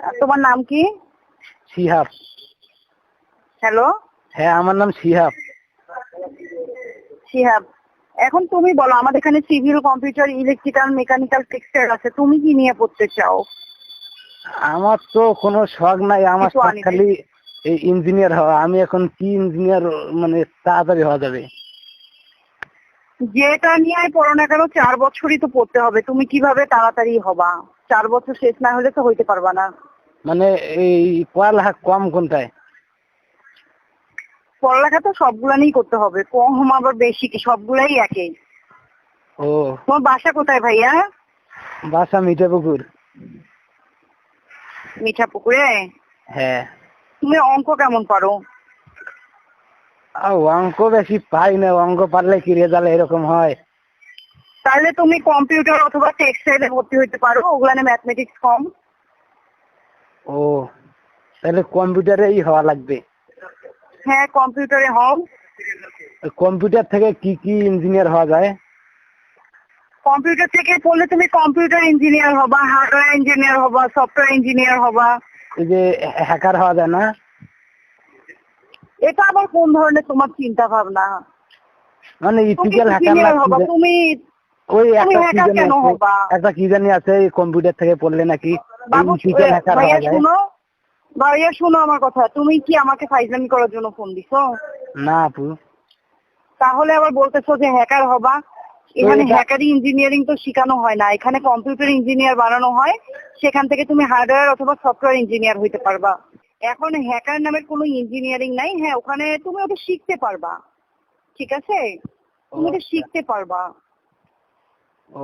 তোমার নাম কি? শিহাব। হ্যালো হ্যাঁ আমার নাম শিহাব। শিহাব এখন তুমি বলো আমাদের এখানে civil computer electrical mechanical textile আছে তুমি কি নিয়ে পড়তে চাও? আমার তো কোনো শখ নাই আমার কিছু শখ আনি নাই। খালি এই ইঞ্জিনিয়ার হওয়া আমি এখন কি ইঞ্জিনিয়ার মানে তাড়াতাড়ি হওয়া যাবে? যেটা নিয়ে পড়ো না কেন চার বছরই তো পড়তে হবে তুমি কীভাবে তাড়াতাড়ি হবা? চার বছর শেষ না হলে তো হইতে পারবা না। মানে এই পড়ালেখা কম কোনটায়? পড়ালেখা তো সবগুলানেই করতে হবে। কম আবার বেশি কি? সবগুলাই একই ও। তোমার বাসা কোথায় ভাইয়া? বাসা মিঠাপুকুর। মিঠা পুকুরে হ্যাঁ। তুমি অঙ্ক কেমন পারো? অঙ্ক বেশি পাই না। অঙ্ক পারলে কি রেজাল্ট এরকম হয়? তাহলে তুমি কম্পিউটার অথবা টেক্সটাইলে ভর্তি হইতে পারো ওগুলানে ম্যাথমেটিক্স কম। ও তাহলে কম্পিউটারেই হওয়া লাগবে। হ্যাঁ কম্পিউটারে হও। কম্পিউটার থেকে কি কি ইঞ্জিনিয়ার হওয়া যায়? কম্পিউটার থেকে পড়লে তুমি কম্পিউটার ইঞ্জিনিয়ার হবা হার্ডওয়্যার ইঞ্জিনিয়ার হবা সফটওয়্যার ইঞ্জিনিয়ার হবা। এই যে হ্যাকার হওয়া যায় না? এটা আবার কোন ধরনের তোমার চিন্তা ভাবনা মানে ইথিক্যাল হ্যাকার তুমি ওই একটা কি জানি? একটা কি জানি আছে কম্পিউটার থেকে পড়লে নাকি শুনো ভাইয়া শুনো আমার কথা। তুমি কি আমাকে ফাইজলামি করার জন্য ফোন দিছো? না আপু। তাহলে আবার বলতেছো যে হ্যাকার হবা। এখানে হ্যাকারি ইঞ্জিনিয়ারিং তো শেখানো হয় না। এখানে কম্পিউটার ইঞ্জিনিয়ার বানানো হয়। সেখান থেকে তুমি হার্ডওয়্যার অথবা সফটওয়্যার ইঞ্জিনিয়ার হইতে পারবা। এখন হ্যাকার নামের কোনো ইঞ্জিনিয়ারিং নাই। হ্যাঁ ওখানে তুমি ওটা শিখতে পারবা। ঠিক আছে? তুমি ওটা শিখতে পারবা। ও